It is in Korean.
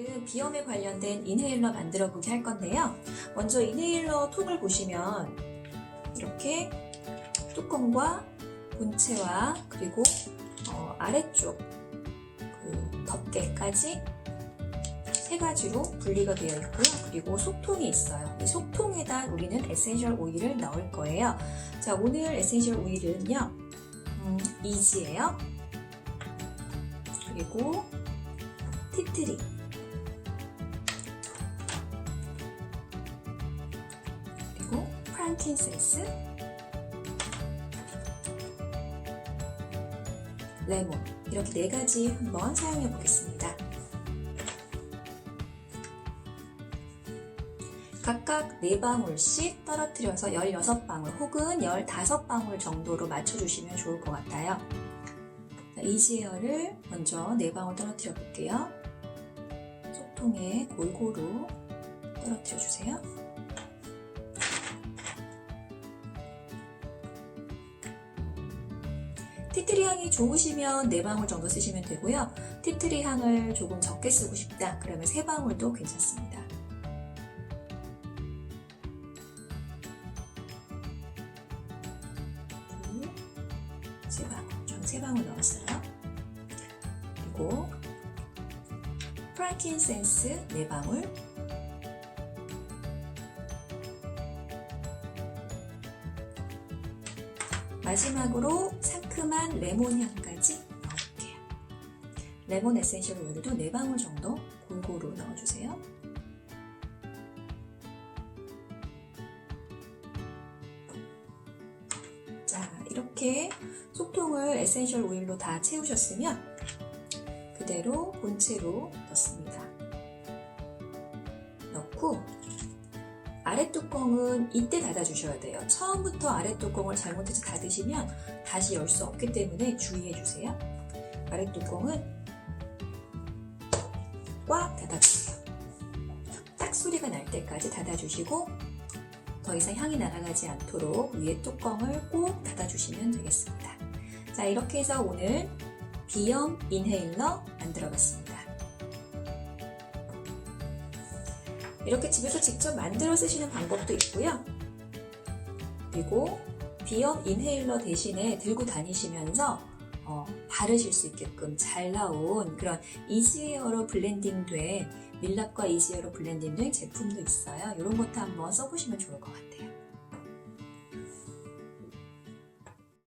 오늘은 비염에 관련된 인헤일러 만들어 보기 할 건데요. 먼저 인헤일러 통을 보시면 이렇게 뚜껑과 본체와 그리고 어, 아래쪽 그 덮개까지 세 가지로 분리가 되어 있고요. 그리고 속통이 있어요. 이 속통에다 우리는 에센셜 오일을 넣을 거예요. 자, 오늘 에센셜 오일은요, 음, 이지예요. 그리고 티트리. 프랑킨센스. 레몬. 이렇게 네 가지 한번 사용해 보겠습니다. 각각 4방울씩 떨어뜨려서 16방울 혹은 15방울 정도로 맞춰주시면 좋을 것 같아요. 이지에어를 먼저 4방울 떨어뜨려 볼게요. 속통에 골고루 떨어뜨려 주세요. 티트리 향이 좋으시면 4방울 정도 쓰시면 되고요. 티트리 향을 조금 적게 쓰고 싶다. 그러면 3방울도 괜찮습니다. 둘, 세 방울, 전세 방울 넣었어요. 그리고 프랑킨센스 네 방울, 마지막으로 상큼한 레몬 향까지 넣을게요. 레몬 에센셜 오일도 네 방울 정도 골고루 넣어주세요. 자, 이렇게 속통을 에센셜 오일로 다 채우셨으면 그대로 본체로 넣습니다. 넣고 아래 뚜껑은 이때 닫아주셔야 돼요. 처음부터 아래 뚜껑을 잘못해서 닫으시면 다시 열 수 없기 때문에 주의해 주세요. 아래 뚜껑은 꽉 닫아주세요. 딱 소리가 날 때까지 닫아주시고 더 이상 향이 날아가지 않도록 위에 뚜껑을 꼭 닫아주시면 되겠습니다. 자, 이렇게 해서 오늘 비염 인헤일러 만들어 봤습니다. 이렇게 집에서 직접 만들어 쓰시는 방법도 있고요. 그리고 비염 인헤일러 대신에 들고 다니시면서 어, 바르실 수 있게끔 잘 나온 그런 이지에어로 블렌딩된 밀랍과 이지에어로 블렌딩된 제품도 있어요. 이런 것도 한번 써보시면 좋을 것 같아요.